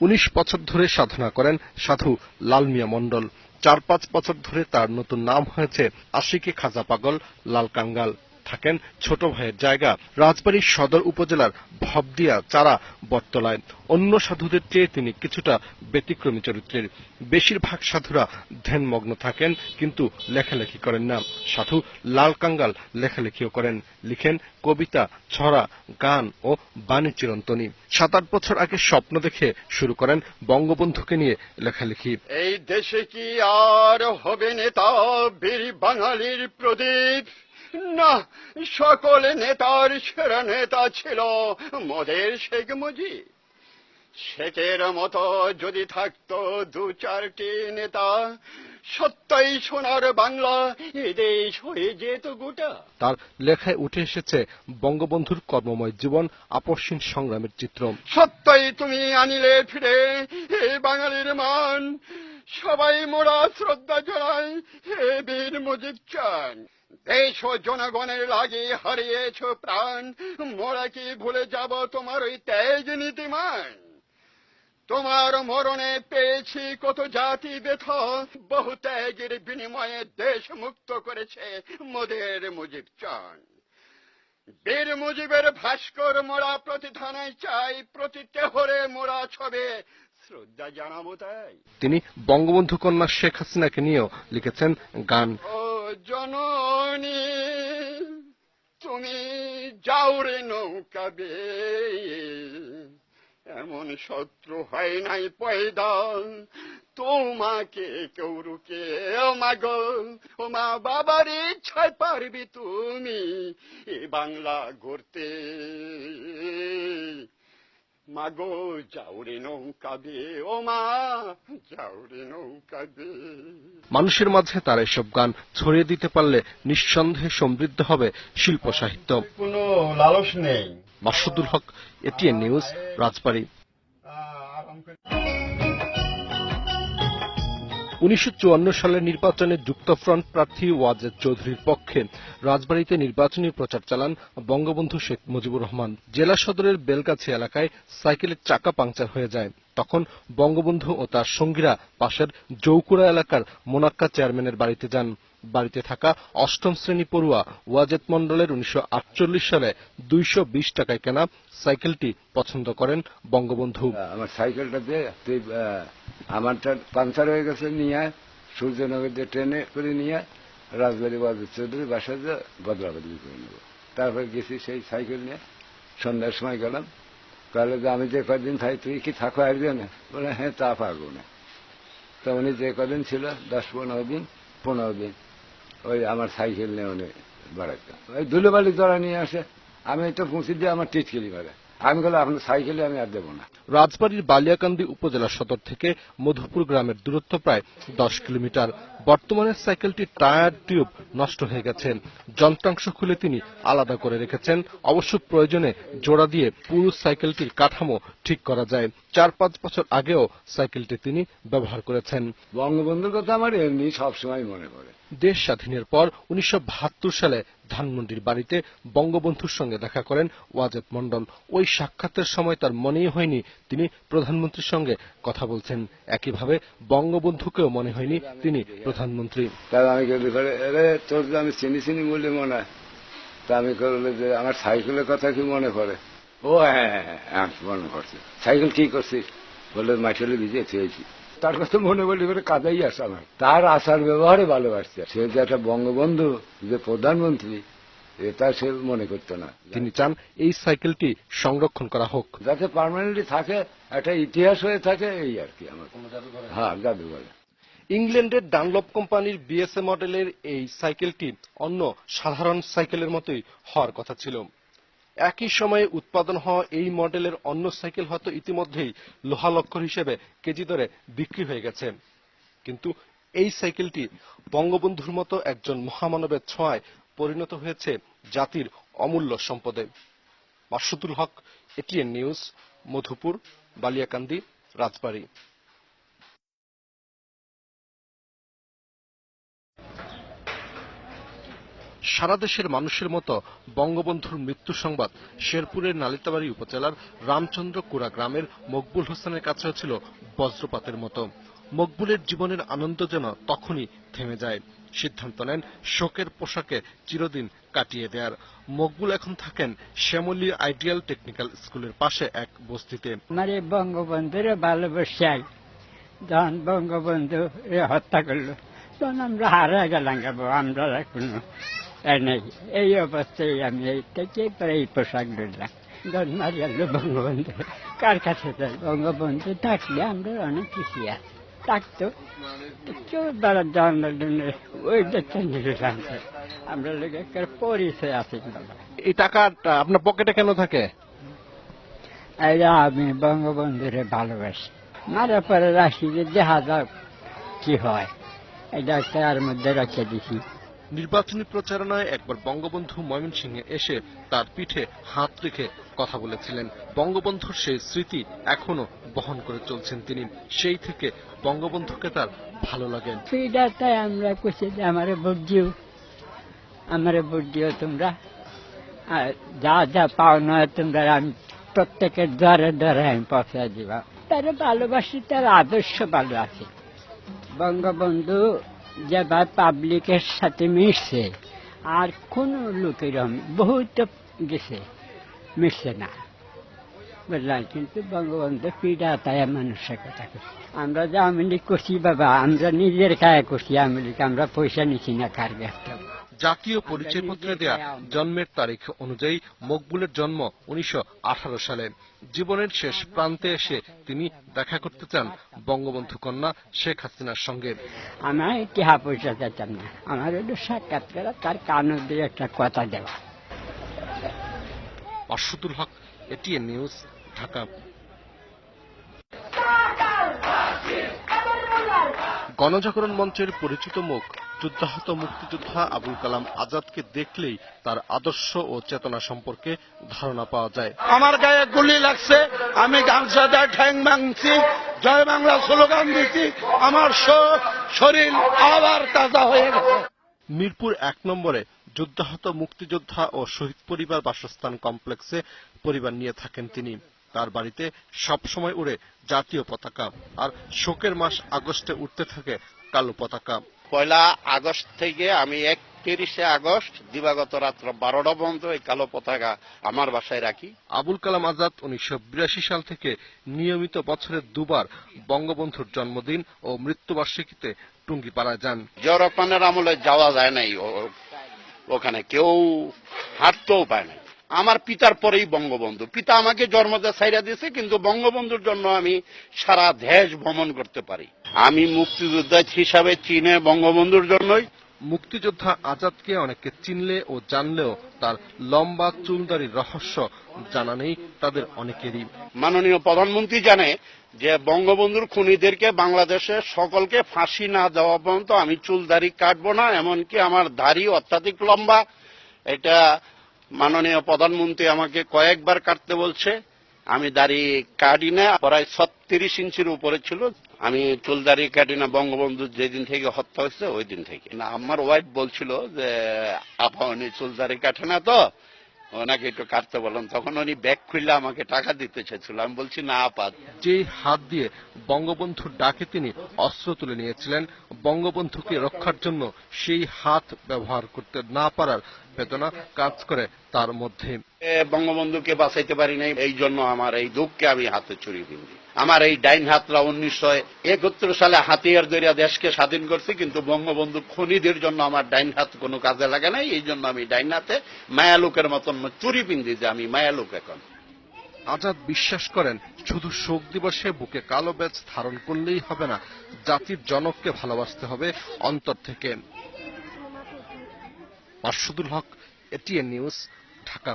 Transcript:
উনিশ বছর ধরে সাধনা করেন সাধু লালমিয়া মণ্ডল। চার পাঁচ বছর ধরে তার নতুন নাম হয়েছে আশিকি খাজা পাগল, লাল কাঙ্গাল। থাকেন ছোট ভাইয়ের জায়গা। রাজবাড়ীর সদর উপজেলার ভবদিয়া চারা বটতলায়। অন্য সাধুদের চেয়ে তিনি কিছুটা ব্যতিক্রমী চরিত্রের। বেশিরভাগ সাধুরা ধ্যানমগ্ন থাকেন, কিন্তু লেখালেখি করেন না। সাধু লাল কাঙ্গাল লেখালেখিও করেন। লিখেন কবিতা, ছড়া, গান ও বাণী চিরন্তনী। সাত আট বছর আগে স্বপ্ন দেখে শুরু করেন বঙ্গবন্ধুকে নিয়ে লেখালেখি। এই দেশে কি আর হবে নেতা বাঙালির প্রদীপ? না সকল নেতার সেরা নেতা ছিল মোদের শেখ মুজিব। শেখের মতো যদি থাকতো দু চারটি নেতা সত্যই সোনার বাংলা এ দেশ হয়ে যেত গোটা। তার লেখায় উঠে এসেছে বঙ্গবন্ধুর কর্মময় জীবন আপসীন সংগ্রামের চিত্র। সত্যই তুমি আনিলে ফিরে হে বাঙালির মান। সবাই মোরা শ্রদ্ধা জানাই হে বীর মুজিব চান। দেশ ও জনগণের লাগে হারিয়েছ প্রাণ। মোরা কি ভুলে যাব তোমার ওই তেজ নীতিমান? তোমার মরণে পেয়েছি কত জাতি ব্যথা। বহু ত্যাগের বিনিময়ে দেশ মুক্ত করেছে মোদের মুজিব চান। বীর মুজিবের ভাস্কর মোড়া প্রতি থানায় চাই প্রতি তেহরে মোড়া ছবে। শ্রদ্ধা জানাব তাই। তিনি বঙ্গবন্ধু কন্যা শেখ হাসিনাকে নিয়েও লিখেছেন গান। ও জননী তুমি যাওরে নৌকা বেয়ে। এমন শত্রু হয় নাই পয়দা তোমাকে কেউ রুকে ও মা গো ও মা বাবার ইচ্ছায় পারবি তুমি এ বাংলা গড়তে। মাগো যাওরে নৌকা বে ও মা যাওরে নৌকা বে মানুষের মাঝে তার এসব গান ছড়িয়ে দিতে পারলে নিঃসন্দেহে সমৃদ্ধ হবে শিল্প সাহিত্য। কোনো লালস নেই। Masudul Haque ATN news, Rajbari. উনিশশো সালের নির্বাচনে যুক্তফ্রন্ট প্রার্থী ওয়াজেদ চৌধুরীর পক্ষে রাজবাড়ীতে নির্বাচনী প্রচার চালান বঙ্গবন্ধু শেখ মুজিবুর রহমান। জেলা সদরের বেলগাছি এলাকায় সাইকেলের চাকা পাংচার হয়ে যায়। তখন বঙ্গবন্ধু ও তার সঙ্গীরা পাশের জৌকুড়া এলাকার মোনাক্কা চেয়ারম্যানের বাড়িতে যান। বাড়িতে থাকা অষ্টম শ্রেণি পড়ুয়া ওয়াজেদ মন্ডলের উনিশশো আটচল্লিশ সালে দুইশো বিশ টাকায় কেনা সাইকেলটি পছন্দ করেন বঙ্গবন্ধু। আমার সাইকেলটা দিয়ে আমারটা পাংচার হয়ে গেছে নিয়ে সূর্যনগর দিয়ে ট্রেনে করে নিয়ে রাজবাড়ি বাবু চৌধুরী বাসায় যে বদলা বদলি করে নেব। তারপর গেছি সেই সাইকেল নিয়ে, সন্ধ্যার সময় গেলাম। তাহলে যে আমি যে কদিন থাই তুই কি থাকো আসবে না? বলে হ্যাঁ তা পারব না। তো উনি যে কদিন ছিল, দশ পনেরো দিন পনেরো দিন। ওই আমার সাইকেল নিয়ে উনি বেড়াতাম ওই ধুলোবালি জড়া নিয়ে আসে, আমি তো পৌঁছে দিয়ে আমার টিটকিলি মারে আমি বলে আপনার সাইকেলে আমি আর দেবো না। রাজবাড়ির বালিয়াকান্দি উপজেলা সদর থেকে মধুপুর গ্রামের দূরত্ব প্রায় দশ কিলোমিটার। বর্তমানে সাইকেলটির টায়ার টিউব নষ্ট হয়ে গেছে। যন্ত্রাংশ খুলে তিনি আলাদা করে রেখেছেন। অবশ্য প্রয়োজনে জোড়া দিয়ে পুরো সাইকেলটির কাঠামো ঠিক করা যায়। চার পাঁচ বছর আগেও সাইকেলটি তিনি ব্যবহার করেছেন। বঙ্গবন্ধুর কথা আমার এমনি সবসময় মনে পড়ে। দেশ স্বাধীনের পর উনিশশো সালে ধানমন্ডির বাড়িতে বঙ্গবন্ধুর সঙ্গে দেখা করেন ওয়াজেদ মন্ডল ওই সাক্ষাতের সময় তার মনেই হয়নি তিনি প্রধানমন্ত্রীর সঙ্গে কথা বলছেন। একইভাবে বঙ্গবন্ধুকেও মনে হয়নি তিনি প্রধানমন্ত্রী। আমি করে তোর আমি চিনি চিনি বলে মনে হয়। তা আমি করলে যে আমার সাইকেলের কথা কি মনে পড়ে? ও হ্যাঁ হ্যাঁ হ্যাঁ হ্যাঁ, মনে পড়ছে সাইকেল কি করছিস বললে মাঠলে ভিজে থুয়েছি তার কথা মনে বলি করে কাদাই আসে আমার। তার আচার ব্যবহারে ভালোবাসছে। সে যে একটা বঙ্গবন্ধু যে প্রধানমন্ত্রী এটা সে মনে করতো না। তিনি চান এই সাইকেলটি সংরক্ষণ করা হোক। যাতে পার্মানেন্টলি থাকে একটা ইতিহাস হয়ে থাকে এই আর কি আমার। হ্যাঁ জাদুঘরে। ইংল্যান্ডের ডানলপ কোম্পানির বিএসএ মডেলের এই সাইকেলটি অন্য সাধারণ সাইকেলের মতোই হওয়ার কথা ছিল। একই সময়ে উৎপাদন হওয়া এই মডেলের অন্য সাইকেল হয়তো ইতিমধ্যেই লোহালক্ষর হিসেবে কেজি দরে বিক্রি হয়ে গেছে। কিন্তু এই সাইকেলটি বঙ্গবন্ধুর মতো একজন মহামানবের ছোঁয়ায় পরিণত হয়েছে জাতির অমূল্য সম্পদে। Masudul Haque, ATN news, Madhupur, Baliakandi, Rajbari. সারা দেশের মানুষের মতো বঙ্গবন্ধুর মৃত্যু সংবাদ শেরপুরের নালিতাবাড়ি উপজেলার রামচন্দ্র কুড়া গ্রামের মকবুল হোসেনের কাছেও ছিল বজ্রপাতের মতো। মকবুলের জীবনের আনন্দ যেন তখনই থেমে যায়। সিদ্ধান্ত নেন শোকের পোশাকে চিরদিন কাটিয়ে দেয়ার। মকবুল এখন থাকেন শ্যামলী আইডিয়াল টেকনিক্যাল স্কুলের পাশে এক বস্তিতে। বঙ্গবন্ধুরে বঙ্গবন্ধু হত্যা করল আমরা হারা গেলাম আমরা এ নেই এই অবস্থায় আমি এই থেকে এই পোশাক ধরলাম ধর মারিয়াল বঙ্গবন্ধু কার কাছে যাই বঙ্গবন্ধু থাকলে আমরা অনেক কিছু আছে থাকতো কেউ দ্বারা জানার জন্য ওই দেখতে নিলাম আমরা লোক পরিচয় আছে এই টাকাটা আপনার পকেটে কেন থাকে আমি বঙ্গবন্ধুরে ভালোবাসি মারা পরে রাখি যে দেখা যাক কি হয় এটা একটা মধ্যে রেখে দিছি নির্বাচনী প্রচারণায় একবার বঙ্গবন্ধু ময়মনসিংহে এসে তার পিঠে হাত রেখে কথা বলেছিলেন। বঙ্গবন্ধুর সেই স্মৃতি এখনও বহন করে চলছেন তিনি। সেই থেকে বঙ্গবন্ধুকে তার ভালো লাগেন আমরা কুছি যে, আমারে ভোট তোমরা। যা যা পাও নয় তোমরা, আমি প্রত্যেকের দ্বারে দ্বারে আমি পৌঁছায় দিবা। তার ভালোবাসি, তার আদর্শ ভালো আছে। বঙ্গবন্ধু যেভাবে পাবলিকের সাথে মিশছে, আর কোন লোকের বহুত গেছে, মিশছে না। বুঝলাম কিন্তু বঙ্গবন্ধু পীড়া, তাই মানুষের কথা আমরা যে আওয়ামী লীগ করছি বাবা, আমরা নিজের কায়ে করছি আওয়ামী লীগ, আমরা পয়সা নিছি না কার থেকে। জাতীয় পরিচয়পত্রে দেয়া জন্মের তারিখ অনুযায়ী মকবুলের জন্ম উনিশশো সালে। জীবনের শেষ প্রান্তে এসে তিনি দেখা করতে চান বঙ্গবন্ধু কন্যা শেখ হাসিনার সঙ্গে। আমার টিহা পয়সা চাইতাম না। আমার সাক্ষাৎ করা তার দিয়ে একটা কথা দেওয়া। Haq ATN news Dhaka. গণজাগরণ মঞ্চের পরিচিত মুখ যুদ্ধাহত মুক্তিযোদ্ধা আবুল কালাম আজাদকে দেখলেই তার আদর্শ ও চেতনা সম্পর্কে ধারণা পাওয়া যায়। আমার গায়ে গুলি লাগছে আমি দিয়ে ঠ্যাং ভাঙছি জয় বাংলা স্লোগান দিচ্ছি আমার শরীর আবার তাজা হয়ে গেছে। মিরপুর এক নম্বরে যুদ্ধাহত মুক্তিযোদ্ধা ও শহীদ পরিবার বাসস্থান কমপ্লেক্সে পরিবার নিয়ে থাকেন তিনি। তার বাড়িতে সবসময় উড়ে জাতীয় পতাকা আর শোকের মাস আগস্টে উঠতে থাকে কালো পতাকা। পয়লা আগস্ট থেকে আমি একত্রিশে আগস্ট দিবাগত রাত্র বারোটা পর্যন্ত এই কালো পতাকা আমার বাসায় রাখি। আবুল কালাম আজাদ উনিশশো বিরাশি সাল থেকে নিয়মিত বছরে দুবার বঙ্গবন্ধুর জন্মদিন ও মৃত্যুবার্ষিকীতে টুঙ্গিপাড়ায় যান। জিয়া রহমানের আমলে যাওয়া যায় নাই ওখানে কেউ হাঁটতেও পায় নাই। আমার পিতার পরেই বঙ্গবন্ধু। পিতা আমাকে জন্মদা ছাইরা দিয়েছে কিন্তু বঙ্গবন্ধুর জন্য আমি সারা দেশ ভ্রমণ করতে পারি। আমি মুক্তিযোদ্ধা হিসাবে চীনে বঙ্গবন্ধুর জন্যই। মুক্তিযোদ্ধা আজাদকে অনেকে চিনলে ও জানলেও তার লম্বা চুলদারির রহস্য জানা নেই তাদের অনেকেরই। মাননীয় প্রধানমন্ত্রী জানে যে বঙ্গবন্ধুর খুনিদেরকে বাংলাদেশের সকলকে ফাঁসি না দেওয়া পর্যন্ত আমি চুল দাড়ি কাটবো না এমনকি আমার দাড়ি অত্যাধিক লম্বা। এটা মাননীয় প্রধানমন্ত্রী আমাকে কয়েকবার কাটতে বলছে। আমি দাড়ি কাটি না, প্রায় ছত্রিশ ইঞ্চির উপরে ছিল। আমি চুল দাড়ি কাটি না, বঙ্গবন্ধু যেদিন থেকে হত্যা হয়েছে, ওই দিন থেকে। না, আমার ওয়াইফ বলছিল যে, আপা উনি চুল দাড়ি কাটে না তো। ওনাকে একটু কাটতে বললাম। তখন উনি ব্যাগ খুললে আমাকে টাকা দিতে চেয়েছিল। আমি বলছি না আপাত যেই হাত দিয়ে বঙ্গবন্ধুর ডাকে তিনি অস্ত্র তুলে নিয়েছিলেন বঙ্গবন্ধুকে রক্ষার জন্য সেই হাত ব্যবহার করতে না পারার বেদনা কাজ করে তার মধ্যে। বঙ্গবন্ধুকে বাঁচাইতে পারি নাই এই জন্য আমার এই দুঃখকে আমি হাতে চুরি দিই আমার এই ডাইন হাতরা উনিশশো একত্রিশ সালে হাতিয়ার দরিয়া দেশকে স্বাধীন করছে, কিন্তু বঙ্গবন্ধু খনিদের জন্য আমার ডাইন হাত কোনো কাজে লাগে নাই, এই জন্য আমি ডাইন হাতে মায়ালোকের মতন চুরি পিন্দি যে আমি মায়ালোক এখন। আজাদ বিশ্বাস করেন, শুধু শোক দিবসে বুকে কালো ব্যাজ ধারণ করলেই হবে না, জাতির জনককে ভালোবাসতে হবে অন্তর থেকে। Masudul Haq, ATN news, Dhaka.